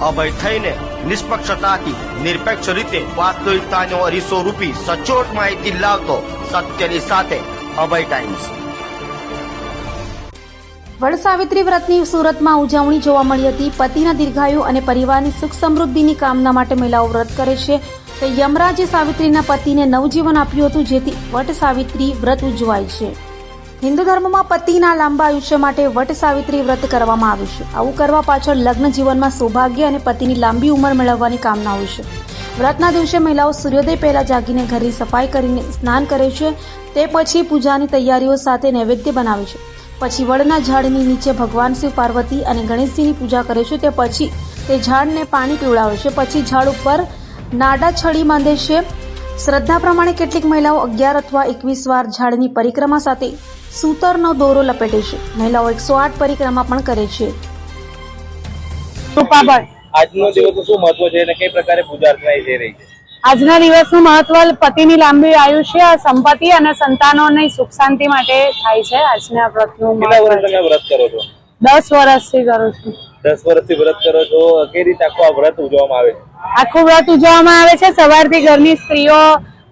અભય થઈને નિષ્પક્ષતાથી, નિરપેક્ષ રીતે વાસ્તવિકતાનો અરીસો રૂપી સચોટ માહિતી લાવતો સત્યની સાથે અભય ટાઈમ્સ વડસાવિત્રી વ્રતની સુરતમાં ઉજવણી જોવા મળી હતી. પતિના દીર્ઘાયુ અને પરિવારની સુખ સમૃદ્ધિની કામના માટે મહિલાઓ વ્રત કરે છે. તો યમરાજે સાવિત્રીના પતિને નવજીવન આપ્યું હતું, જેથી વટ સાવિત્રી વ્રત ઉજવાય છે. હિન્દુ ધર્મમાં પતિના લાંબા આયુષ્ય માટે વટ સાવિત્રી વ્રત કરવામાં આવ્યું છે. આવું કરવા પાછળ લગ્ન જીવનમાં સૌભાગ્ય અને પતિની લાંબી ઉંમર મેળવવાની કામના હોય છે. વ્રતના દિવસે મહિલાઓ સૂર્યોદય પહેલા જાગીને ઘરની સફાઈ કરીને સ્નાન કરે છે. તે પછી પૂજાની તૈયારીઓ સાથે નૈવેદ્ય બનાવે છે. પછી વડના ઝાડની નીચે ભગવાન શિવ, પાર્વતી અને ગણેશજીની પૂજા કરે છે. તે પછી તે ઝાડને પાણી પીવડાવે છે. પછી ઝાડ ઉપર નાડા છડી બાંધે છે. શ્રદ્ધા પ્રમાણે કેટલીક મહિલાઓ અગિયાર અથવા એકવીસ વાર ઝાડની પરિક્રમા સાથે સૂતરનો દોરો લપેટે છે મહિલાઓ એકસો આઠ પરિક્રમા પણ કરે છે. આજનો દિવસ શું મહત્વ છે અને કઈ પ્રકારે પૂજા અર્ચના થઈ રહી છે? આજના દિવસનું મહત્વ પતિની લાંબી આયુષ્ય સંપત્તિ અને સંતાનોની સુખ શાંતિ માટે થાય છે. આજના વ્રતનું કેટલા તમે વ્રત કરો છો? દસ વર્ષથી કરું છું. દસ વર્ષથી વ્રત કરો છો. કઈ રીતે આખું આ વ્રત ઉજવવામાં આવે છે? આખું વ્રત ઉજવવામાં આવે છે. સવારથી ઘરની સ્ત્રીઓ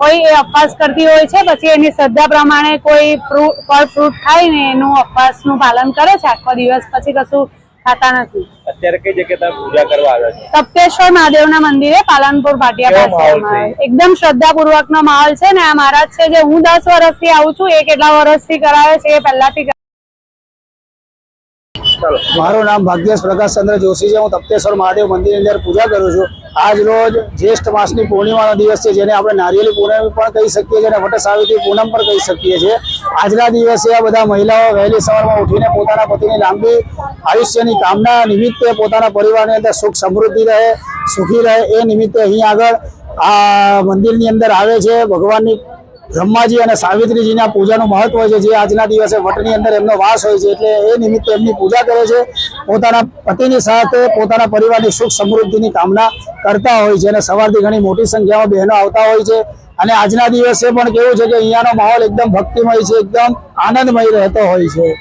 હોય એ અપવાસ કરતી હોય છે? પછી એની શ્રદ્ધા પ્રમાણે કોઈ ફ્રૂટ ફળ ફ્રૂટ ખાઈને એનું ઉપવાસનું પાલન કરે છે? આખો દિવસ પછી કશું ખાતા નથી? અત્યારે કઈ જગ્યાએ પૂજા કરવા આવે છે? તપ્તેશ્વર મહાદેવના મંદિરે પાલનપુર ભાટિયા પાસે એકદમ શ્રદ્ધાપૂર્વક નો માહોલ છે ને આ મહારાજ છે જે હું દસ વર્ષથી આવું છું એ કેટલા વર્ષથી કરાવે છે એ પહેલાથી મારું નામ ભાગ્યેશ પ્રકાશ ચંદ્ર જોશી છે. હું તપ્તેશ્વર મહાદેવ મંદિરની અંદર પૂજા કરું છું. આજ રોજ જ્યેષ્ઠ માસની પૂર્ણિમાનો દિવસ છે, જેને આપણે નારિયેલી પૂનમ પણ કહી શકીએ છીએ અને વટ સાવિત્રી પૂનમ પણ કહી શકીએ છીએ. આજના દિવસે આ બધા મહિલાઓ વહેલી સવારમાં ઉઠીને પોતાના પતિની લાંબી આયુષ્યની કામના નિમિત્તે પોતાના પરિવારની અંદર સુખ સમૃદ્ધિ રહે, સુખી રહે, એ નિમિત્તે અહીં આગળ આ મંદિરની અંદર આવે છે. ભગવાનની બ્રહ્માજી અને સાવિત્રીજીના પૂજાનું મહત્વ છે, જે આજના દિવસે વટની અંદર એમનો વાસ હોય છે, એટલે એ નિમિત્તે એમની પૂજા કરે છે. પોતાના પતિની સાથે પોતાના પરિવારની સુખ સમૃદ્ધિની કામના કરતા હોય છે અને સવારથી ઘણી મોટી સંખ્યામાં બહેનો આવતા હોય છે. અને આજના દિવસે પણ કેવું છે કે અહીંયાનો માહોલ એકદમ ભક્તિમય છે, એકદમ આનંદમય રહેતો હોય છે.